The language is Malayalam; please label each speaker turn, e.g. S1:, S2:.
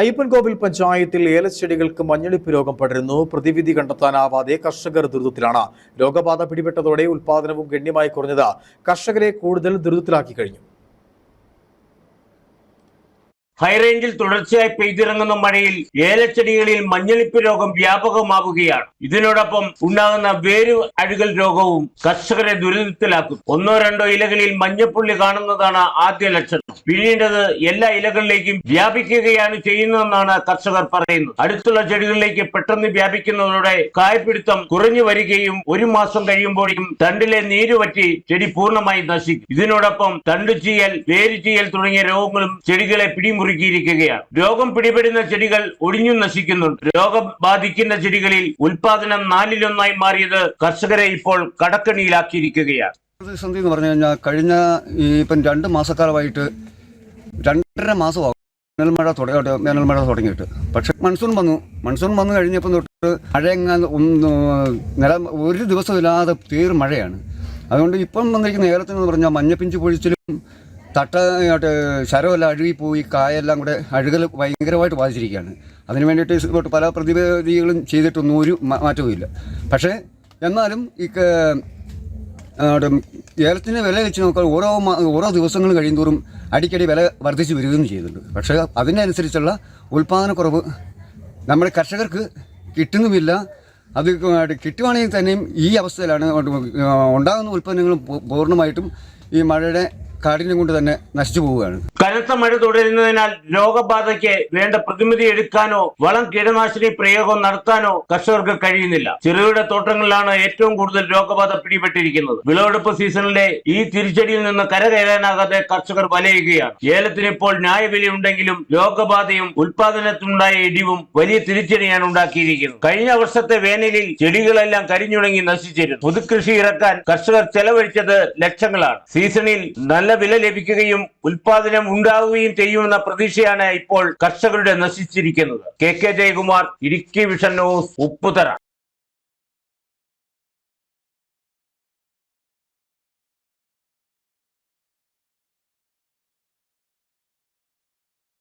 S1: അയ്യപ്പൻകോവിൽ പഞ്ചായത്തിൽ ഏലച്ചെടികൾക്ക് മഞ്ഞളിപ്പ് രോഗം പടരുന്നു. പ്രതിവിധി കണ്ടെത്താനാവാതെ കർഷകർ ദുരിതത്തിലാണ്. രോഗബാധ പിടിപെട്ടതോടെ ഉൽപാദനവും ഗണ്യമായി കുറഞ്ഞത് കർഷകരെ കൂടുതൽ ദുരിതത്തിലാക്കി കഴിഞ്ഞു.
S2: ഹൈറേഞ്ചിൽ തുടർച്ചയായി പെയ്തിറങ്ങുന്ന മഴയിൽ ഏലച്ചെടികളിൽ മഞ്ഞളിപ്പ് രോഗം വ്യാപകമാവുകയാണ് ഇതിനോടൊപ്പം ഉണ്ടാകുന്ന വേരു അഴുകൽ രോഗവും കർഷകരെ ദുരിതത്തിലാക്കും. ഒന്നോ രണ്ടോ ഇലകളിൽ മഞ്ഞപ്പുള്ളി കാണുന്നതാണ് ആദ്യ ലക്ഷണം. പിന്നീടത് എല്ലാ ഇലകളിലേക്കും വ്യാപിക്കുകയാണ് ചെയ്യുന്നതെന്നാണ് കർഷകർ പറയുന്നത്. അടുത്തുള്ള ചെടികളിലേക്ക് പെട്ടെന്ന് വ്യാപിക്കുന്നതോടെ കായ്പിടുത്തം കുറഞ്ഞു വരികയും ഒരു മാസം കഴിയുമ്പോഴേക്കും തണ്ടിലെ നീര് പറ്റി ചെടി പൂർണമായി നശിക്കും. ഇതിനോടൊപ്പം തണ്ടു ചീയൽ വേര് ചീയൽ തുടങ്ങിയ രോഗങ്ങളും ചെടികളെ പിടിമുറുക്കിയിരിക്കുകയാണ് രോഗം പിടിപെടുന്ന ചെടികൾ ഒടിഞ്ഞു നശിക്കുന്നുണ്ട്. രോഗം ബാധിക്കുന്ന ചെടികളിൽ ഉൽപാദനം നാലിലൊന്നായി മാറിയത് കർഷകരെ ഇപ്പോൾ കടക്കണിയിലാക്കിയിരിക്കുകയാണ്.
S3: പ്രതിസന്ധി എന്ന് പറഞ്ഞു കഴിഞ്ഞാൽ കഴിഞ്ഞ ഇപ്പം രണ്ട് മാസക്കാലമായിട്ട് രണ്ടര മാസമാകും വേനൽമഴ തുടങ്ങി വേനൽമഴ തുടങ്ങിയിട്ട്. പക്ഷെ മൺസൂൺ വന്നു. മൺസൂൺ വന്നു കഴിഞ്ഞപ്പോൾ തൊട്ട് മഴയെങ്ങാൻ നില ഒരു ദിവസമില്ലാതെ തീർ മഴയാണ്. അതുകൊണ്ട് ഇപ്പം വന്നിരിക്കുന്ന ഏലത്തിനെന്ന് പറഞ്ഞാൽ മഞ്ഞപ്പിഞ്ച് പൊഴിച്ചിലും തട്ട ശരമെല്ലാം അഴുകിപ്പോയി കായെല്ലാം കൂടെ അഴുകൽ ഭയങ്കരമായിട്ട് ബാധിച്ചിരിക്കുകയാണ്. അതിന് വേണ്ടിയിട്ട് ഇങ്ങോട്ട് പല പ്രതിവിധികളും ചെയ്തിട്ടൊന്നും ഒരു മാറ്റവുമില്ല പക്ഷേ എന്നാലും ഈ ഏലത്തിന്റെ വില വെച്ച് നോക്കാൻ ഓരോ ഓരോ ദിവസങ്ങൾ കഴിയുന്തോറും അടിക്കടി വില വർദ്ധിച്ചു വരികയും ചെയ്യുന്നുണ്ട്. പക്ഷേ അതിനനുസരിച്ചുള്ള ഉൽപ്പാദനക്കുറവ് നമ്മുടെ കർഷകർക്ക് കിട്ടുന്നുമില്ല. അത് കിട്ടുവാണെങ്കിൽ തന്നെയും ഈ അവസ്ഥയിലാണ് ഉണ്ടാകുന്ന ഉൽപ്പന്നങ്ങളും പൂർണമായിട്ടും ഈ മഴയുടെ കാഠിന്യം കൊണ്ട് തന്നെ നശിച്ചു പോവുകയാണ്.
S2: കനത്ത മഴ തുടരുന്നതിനാൽ രോഗബാധയ്ക്ക് വേണ്ട പ്രതിമിതി എടുക്കാനോ വളം കീടനാശിനി പ്രയോഗം നടത്താനോ കർഷകർക്ക് കഴിയുന്നില്ല. ചെറുകിട തോട്ടങ്ങളിലാണ് ഏറ്റവും കൂടുതൽ രോഗബാധ പിടിപെട്ടിരിക്കുന്നത്. വിളവെടുപ്പ് സീസണിലെ ഈ തിരിച്ചടിയിൽ നിന്ന് കരകയറാനാകാതെ കർഷകർ വലയുകയാണ്. ഏലത്തിന് ഇപ്പോൾ ന്യായവിലയുണ്ടെങ്കിലും രോഗബാധയും ഉൽപാദനത്തിനുണ്ടായ ഇടിവും വലിയ തിരിച്ചടിയാണ് ഉണ്ടാക്കിയിരിക്കുന്നത്. കഴിഞ്ഞ വർഷത്തെ വേനലിൽ ചെടികളെല്ലാം കരിഞ്ഞുണങ്ങി നശിച്ചിരുന്നു. പുതുകൃഷി ഇറക്കാൻ കർഷകർ ചെലവഴിച്ചത് ലക്ഷങ്ങളാണ്. സീസണിൽ നല്ല വില ലഭിക്കുകയും ഉൽപാദനം ഉണ്ടാവുകയും ചെയ്യുമെന്ന പ്രതീക്ഷയാണ് ഇപ്പോൾ കർഷകരുടെ നശിച്ചിരിക്കുന്നത്. K K Jayakumar Idukki vision news Upputhara.